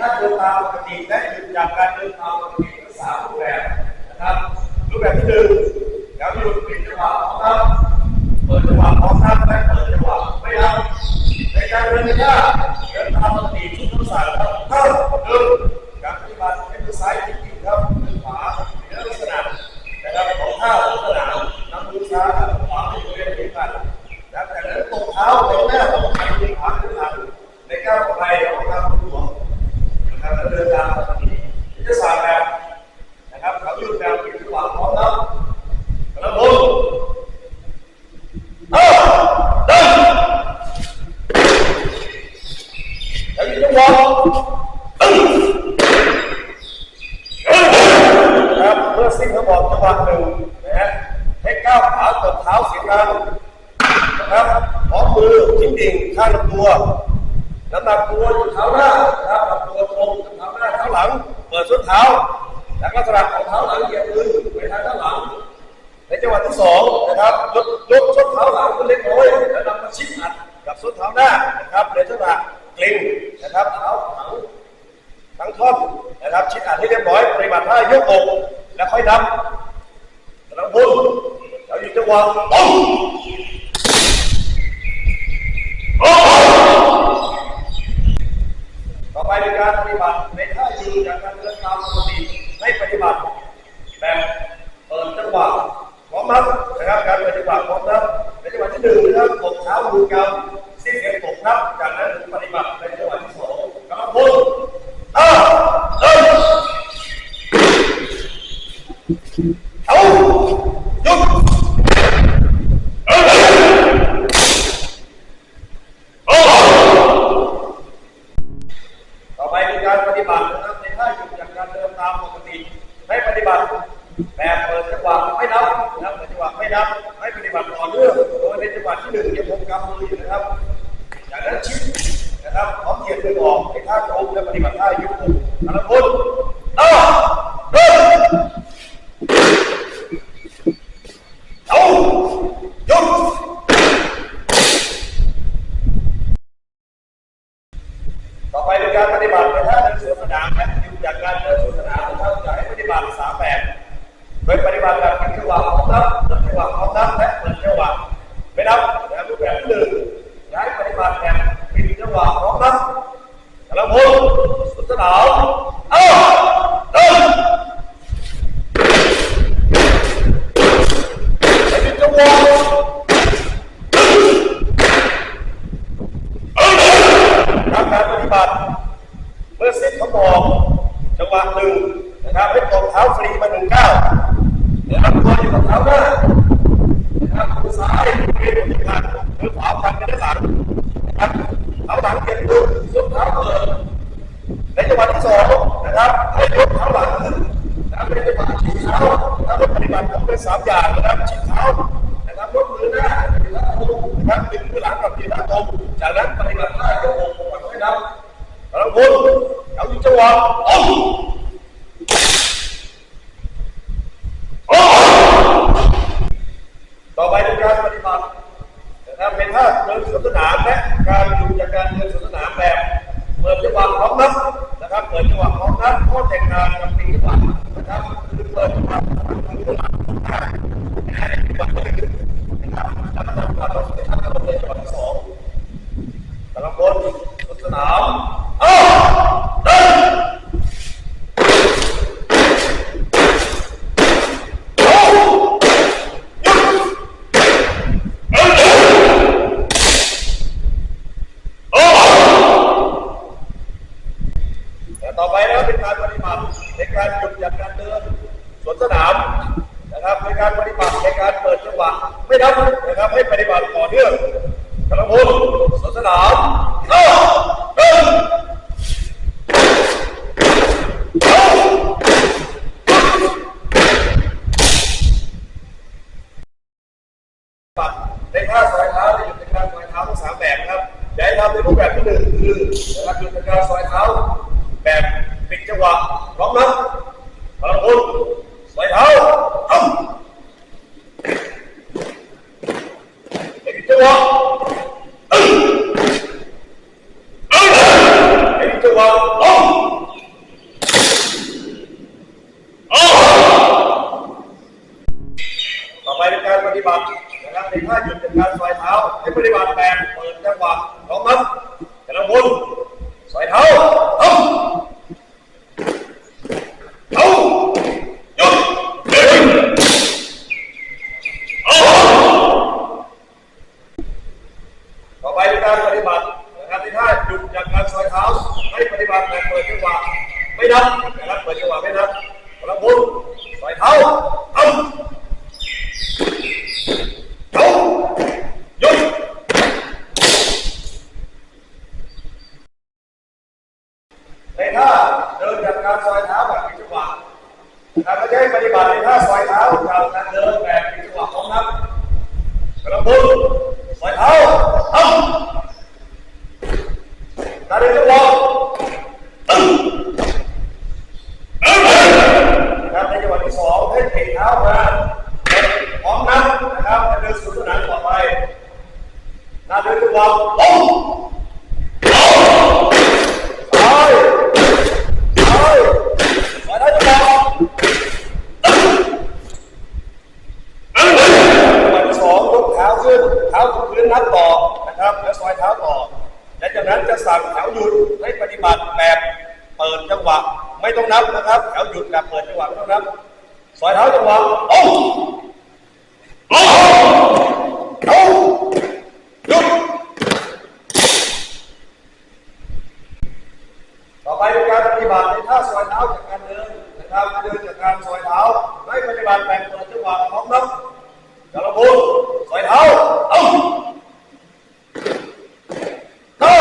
ถ้าเดินตามปกติและหยุดจากการเดินตามปกติทั้งสามรูปแบบนะครับ รูปแบบที่หนึ่งแล้วหยุดปิดจังหวะพร้อมรับเปิดจังหวะพร้อมรับและเปิดจังหวะไม่เอาในการเดินระยะเดินตามปกติทุกทักษะครับเข้าเดินการปฏิบัติเป็นมือซ้ายจริงๆครับมือขวาในลักษณะนะครับของท่าลักษณะนำมือซ้ายขวาให้บริเวณเดียวกัน แล้วจากนั้นตรงเท้าไปหน้าตรงไปที่ขาขึ้นหลังในก้าวไปของทางหัวนะครับแล้วเดินตามปกติที่จะสาแบบนะครับเขาอยู่แบบปิดจังหวะพร้อมแล้วแล้วบุญเออเดินแล้วอยู่จังหวะเอ้ยนะ ครับเมื่อสิ้นเขาบอกจังหวะหนึ่งนะฮะให้ก้าวขาตบเท้าเสียงดังนะครับพร้อมือทิ้งดิ่งข้างลำตัวน้ำหนักตัวอยู่เท้าหน้านะครับลำตัวตรงเท้าหน้าเท้าหลัง เปิดส้นเท้าแล้วก็สลับของเท้าหลังเหยียบมือไปทางเท้าหลัง ในจังหวะที่สองนะครับยกยกส้นเท้าหลังขึ้นเล็กน้อยแล้วนำมาชิดอัดกับส้นเท้าหน้านะครับในจังหวะ กลิ้งนะครับเท้าขังทั้งท่อนนะครับ ชิดอัดให้เรียบร้อยปฏิบัติท่ายกอก แล้วค่อยนับแล้วบุญแล้วอยู่จังหวะตุ้ง ต่อไปในการปฏิบัติในท่ายืนจากการเดินตามปกติให้ปฏิบัติแบบเปิดจังหวะพร้อมนับนะครับการปฏิบัติพร้อมนับในจังหวะที่หนึ่งนะครับตบเท้ามือกำสิ้นเสียงตบนับจากนั้นปฏิบัติในจังหวะที่สองกำลังพูดเออเดิน เอาหยุดเออโอ้ต่อไปเป็นการปฏิบัตินะครับในท่าหยุดจากการเดินตามปกติให้ปฏิบัติแบบเปิดจังหวะไม่นับนะครับเปิดจังหวะไม่นับให้ปฏิบัติต่อเนื่องโดยในจังหวะที่หนึ่งยังคงกำมืออยู่นะครับจากนั้นชิดนะครับพร้อมเหยียดมือออกในท่าโค้งและปฏิบัติท่ายุบมือพลังพุทธเออเดินเอาหยุด ต่อไปเป็นการปฏิบัติในท่าเดินสวนสนามและอยู่จากการเดินสวนสนามนะครับจะให้ปฏิบัติสามแบบโดยปฏิบัติแบบเป็นจังหวะพร้อมนับเปิดจังหวะพร้อมนับและเปิดจังหวะไม่นับแบบรูปแบบที่หนึ่งย้ายปฏิบัติแบบปิดจังหวะพร้อมนับกำลังพูดสวนสนามเอ้าเดินให้เป็นจังหวะ ค รับการปฏิบัติเมื่อสิ้นเขาบอกจังหวะหนึ่งนะครับให้ตบเท้าฟรีมาหนึ่งก้าเดี๋ยวรับตัวอยู่กับเท้าหน้านะครับมือซ้ายเรียนมือกันมือขวาพันกันด้านหลังนะครับเท้าหลังเก็บมือสุดเท้าเปิดในจังหวะที่สองนะครับให้ยกเท้าหลังขึ้นนะครับในจังหวะชี้เท้านะครับปฏิบัติต้องเป็นสามอย่างนะครับชี้เท้านะครับยกมือหน้านะครับดึงมือห ลังกับทีหน้ารงจากนั้นปฏิบัติท่ายกอกก่อนให้นับพลังพุทธเอาจังหวะอ้อมอ้อมต่อไปเป็นการปฏิบัตินะครับเป็นท่าเดินสนสนามและการอยู่จากการเดินสนสนามแบบเปิดจังหวะพร้อมนับนะครับเปิดจังหวะพร้อมนับข้อแตกต่างกับปีจังหวะนะครับคือเปิดจังหวะมือหลังจังหวะที่หนึ่งนะครับแล้วก็จังหวะต้องเป็นท่าต้องเป็นจังหวะที่สองกำลังบนสวนสนามเอ้าเดินเอาหยุดเอ้ยโอ้ แต่ต่อไปนะครับเป็นการปฏิบัติในการหยุดจากการเดินสวนสนามนะครับใน การปฏิบัติในการเปิดจังหวะไม่นับนะครับให้ปฏิบัติต่อเนื่องกำลังพูดสวนสนามเอ้าเดินเอ้าในท่าสอยเท้าในหยุดในการสอยเท้าทั้งสามแบบครับอย่าให้ทำในรูปแบบที่หนึ่งคือนะครับหยุดในการสอยเท้าแบบปิดจังหวะพร้อมนะพลังบุญใส่เท้าทำปิดจังหวะเอ้ยเอ้ยปิดจังหวะอ้อม ให้ปฏิบัติแบบเปิดจังหวะพร้อมครับกระบุนสอยเท้าเอาเอาหยุดเดินเอาต่อไปเป็นการปฏิบัตินะครับทีท่าหยุดจากการสอยเท้าให้ปฏิบัติแบบเปิดจังหวะไม่นับนะครับเปิดจังหวะไม่นับกระบุนสอยเท้าเอาเอาหยุดในท่าเดินจากการซอยเท้าแบบมีจังหวะ การไม่ใช่ปฏิบัติในท่าซอยเท้าจากการเดินแบบมีจังหวะของนับกระพุ้งซอยเท้าเอ้าการเดินจังหวะตึ้งนะครับในจังหวะที่สองให้เตะเท้ามาพร้อมนับนะครับจะเดินสู่สนามต่อไปหน้าเดินจังหวะลง ไปไปมาได้จังหวะวันที่สองยกเท้าขึ้น เท้าถึงพื้นนับต่อนะครับ แล้วซอยเท้าต่อ และจากนั้นจะสั่งแถวหยุดให้ปฏิบัติแบบเปิดจังหวะ รับนะครับแถวหยุดแบบเปิดจังหวะนะครับซอยเท้าจังหวะโอ้โอ้โอ้หยุด ต่อไปเป็นการปฏิบัติในท่าซอยเท้าจากการเดินนะครับเดินจากการซอยเท้าให้ปฏิบัติแบบเปิดจังหวะพร้อมนับกระพุ้งซอยเท้าเอ้าเท้า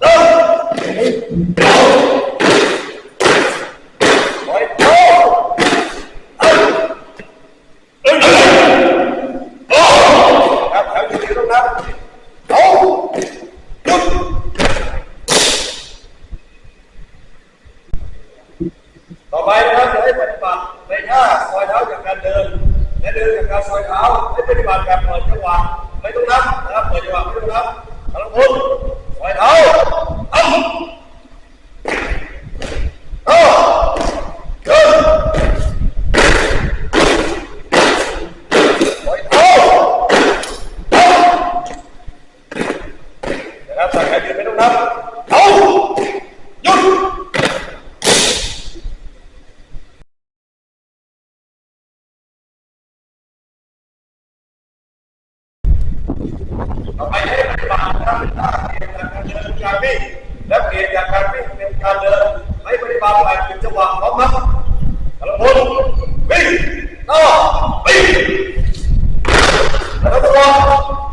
เดินซอยเท้าเอ้าเอ้ยโอ้ครับแถวอยู่ที่ตรงนั้นเอาหยุด ต่อไปนะครับจะให้ปฏิบัติในท่าซอยเท้าจากการเดิน และเดินจากการซอยเท้าให้ปฏิบัติแบบเปิดจังหวะไม่ต้องนับนะครับเปิดจังหวะไม่ต้องนับกำลังพุ่งซอยเท้าอ้ำเอ้าเดินซอยเท้าอ้ำนะครับใส่แขนยืนไม่ต้องนับเอาหยุด ต่อไปให้ปฏิบัตินะครับเป็นท่าเปลี่ยนจากการเดินเป็นการวิ่งและเปลี่ยนจาก การเป็นการเดินให้ปฏิบัติแบบเป็นจังหวะพร้อมครับกระพุ้งวิ่งต่อวิ่งแล้วก็จังหวะ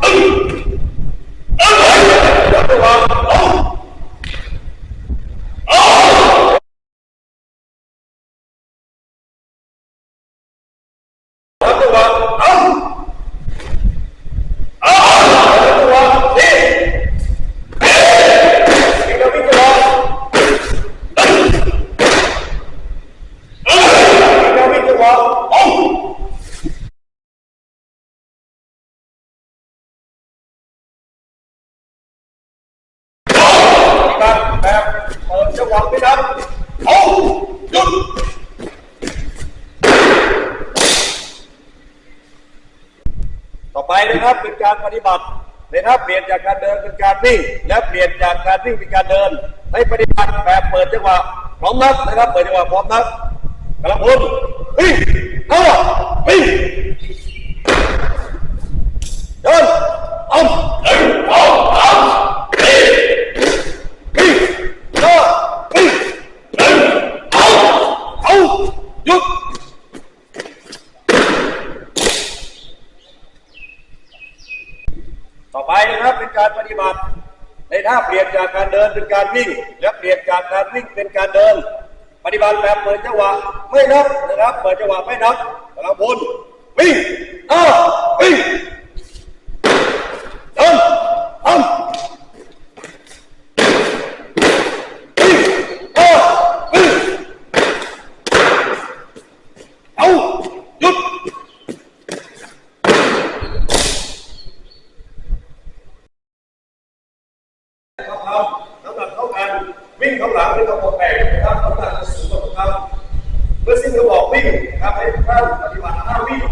ตึ้งตึ้งแล้วจังหวะลงอ้าวแล้วจังหวะเอ้า อ้าวตัวนี่วิ่งแล้ววิ่งตลอดวิ่งแล้ววิ่งตลอดโอ้แบบแบบเปิดจังหวะไม่นับโอ้หยุด ต่อไป นะครับเป็นการปฏิบัตินะครับเปลี่ยนจากการเดินเป็นการวิ่ง และเปลี่ยนจากการวิ่งเป็นการเดิน ให้ปฏิบัติแบบเปิดจังหวะพร้อมนักนะครับเปิดจังหวะพร้อมนักกำลังพุ่งวิ่งเข้าวิ่งเดินเอาหนึ่งสองสามสี่วิ่งเดินวิ่งหนึ่งเอาเอาหยุด ต่อไปนะครับเป็นการปฏิบัติ ถ้าเปลี่ยนจากการเดินเป็นการวิ่ง และเปลี่ยนจากการวิ่งเป็นการเดิน ปฏิบัติแบบเปิดจังหวะไม่นับนะครับ เปิดจังหวะไม่นับกำลังพลวิ่งอ้าวิ่งเดินทำวิ่งอ้าวิ่งเอาหยุด ครับครับน้ำหนักเท่ากันวิ่งเข้าหลังไม่ต้องหมดแรงนะครับน้ำหนักจะสูงกว่าทุกครั้งเมื่อสิ้นกระบอกวิ่งนะครับให้ทุกท่านปฏิบัติท่าวิ่ง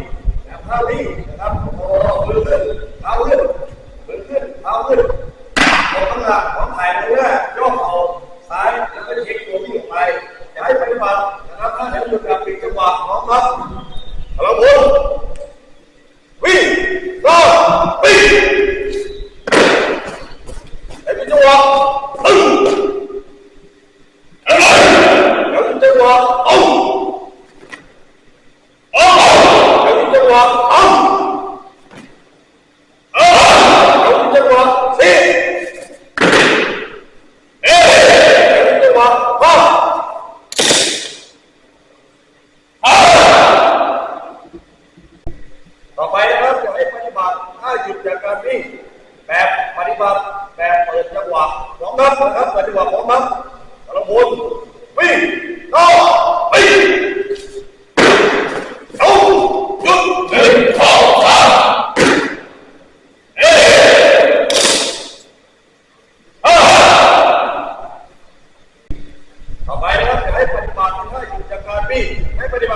นะครับท่าวิ่งนะครับโอ้โหมือขึ้นเท้าขึ้น ท้าขึ้น กดน้ำหนักของถ่ายไปเรื่อยโยกเอาซ้ายแล้วก็เช็คตัวที่ออกไปอย่าให้ปฏิบัตินะครับถ้าเดี๋ยวหยุดการปิดจังหวะพร้อมครับเราบุญวิ่งก็วิ่งไอ้เป็นจังหวะตึ้งเอ้ยเดี๋ยวเป็นจังหวะเอ้าเอ้าเดี๋ยวเป็นจังหวะเอ้า เออเอาจังหวะสิเอ๊ะเอาจังหวะมาอ่าต่อไปนะครับจะให้ปฏิบัติถ้าหยุดจากการวิ่งแบบ ปฏิบัติแบบเปิดจังหวะพร้อมครับนะครับเปฏิบัติพร้อมครับสารบุญวิ่งต่อวิ่งเอาหยุดหนึ่งสองสามเอ๊ต่อไปนะครับจะให้ปฏิบัติถ้าอยู่จการวิ่งให้ปฏิ